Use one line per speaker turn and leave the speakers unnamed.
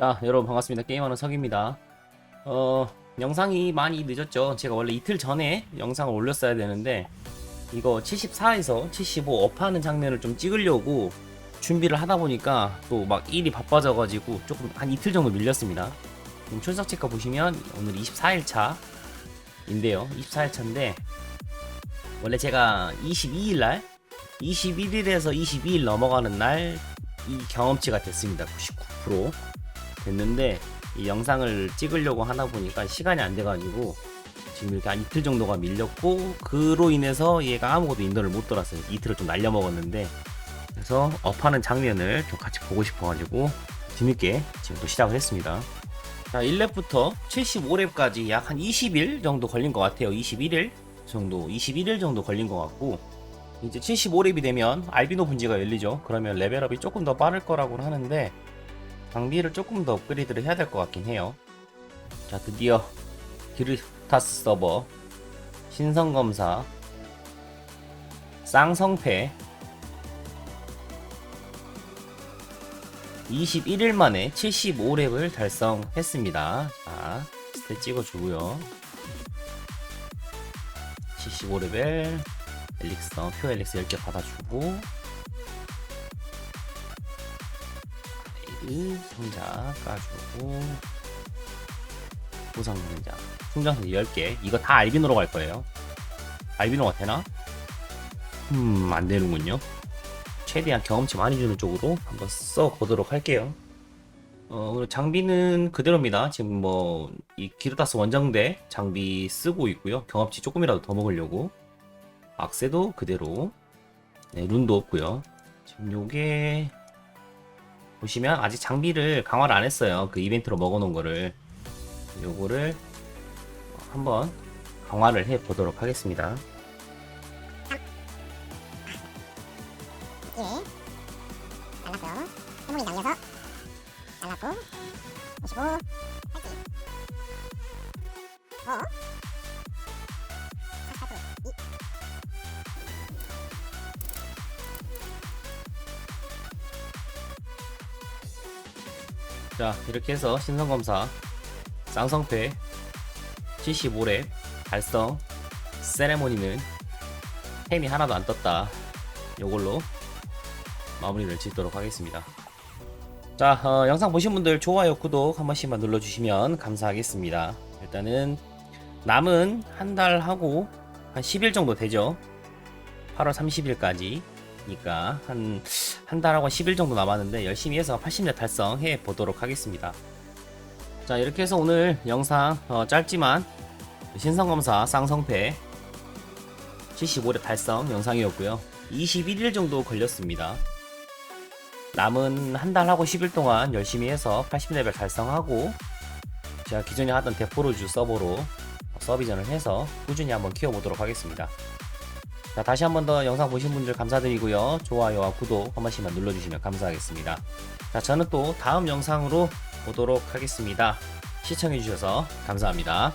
자 여러분 반갑습니다. 게임하는 석입니다. 어 영상이 많이 늦었죠. 제가 원래 이틀 전에 영상을 올렸어야 되는데 이거 74에서 75 업하는 장면을 좀 찍으려고 준비를 하다 보니까 또 막 일이 바빠져가지고 조금 한 이틀 정도 밀렸습니다. 지금 출석 체크 보시면 오늘 24일 차 인데요. 24일 차인데 원래 제가 22일 날 21일에서 22일 넘어가는 날 이 경험치가 됐습니다. 99% 됐는데 이 영상을 찍으려고 하다 보니까 시간이 안 돼가지고 지금 이렇게 한 이틀 정도가 밀렸고 그로 인해서 얘가 아무것도 인도를 못 돌았어요. 이틀을 좀 날려먹었는데 그래서 업하는 장면을 좀 같이 보고 싶어가지고 재밌게 지금 또 시작을 했습니다. 자 1렙부터 75렙까지 약 한 20일 정도 걸린 것 같아요. 21일 정도 21일 정도 걸린 것 같고 이제 75렙이 되면 알비노 분지가 열리죠. 그러면 레벨업이 조금 더 빠를 거라고 하는데 장비를 조금 더 업그레이드를 해야 될 것 같긴 해요. 자, 드디어 기르타스 서버 신성 검사 쌍성패 21일 만에 75렙을 달성했습니다. 자, 스탯 찍어주고요. 75레벨 엘릭서 표 엘릭스 10개 받아주고 레이드 상자 까주고 보상 상자. 충전선 10개. 이거 다 알비노로 갈 거예요. 알비노가 되나? 음 안되는군요. 최대한 경험치 많이 주는 쪽으로 한번 써보도록 할게요. 어, 그리고 장비는 그대로입니다. 지금 뭐 이 기르다스 원정대 장비 쓰고 있고요. 경험치 조금이라도 더 먹으려고. 악세도 그대로. 네, 룬도 없고요. 지금 요게 보시면 아직 장비를 강화를 안 했어요. 그 이벤트로 먹어놓은 거를 요거를 한번 강화를 해 보도록 하겠습니다.
예. 잘랐어요. 해몽이 날려서 잘랐고 55 팔찌 어?
자 이렇게 해서 신성검사 쌍성패 75렙 달성 세레모니는 템이 하나도 안 떴다. 요걸로 마무리를 짓도록 하겠습니다. 자 어, 영상 보신 분들 좋아요 구독 한 번씩만 눌러주시면 감사하겠습니다. 일단은 남은 한 달 하고 한 10일 정도 되죠? 8월 30일까지 니까 한 한 달하고 10일 정도 남았는데 열심히 해서 80렙 달성해 보도록 하겠습니다. 자 이렇게 해서 오늘 영상 어, 짧지만 신성검사 쌍성패 75렙 달성 영상이었고요. 21일 정도 걸렸습니다. 남은 한 달하고 10일 동안 열심히 해서 80레벨 달성하고 제가 기존에 하던 데포로주 서버로 서비전을 해서 꾸준히 한번 키워보도록 하겠습니다. 자, 다시 한 번 더 영상 보신 분들 감사드리고요. 좋아요와 구독 한 번씩만 눌러주시면 감사하겠습니다. 자, 저는 또 다음 영상으로 보도록 하겠습니다. 시청해주셔서 감사합니다.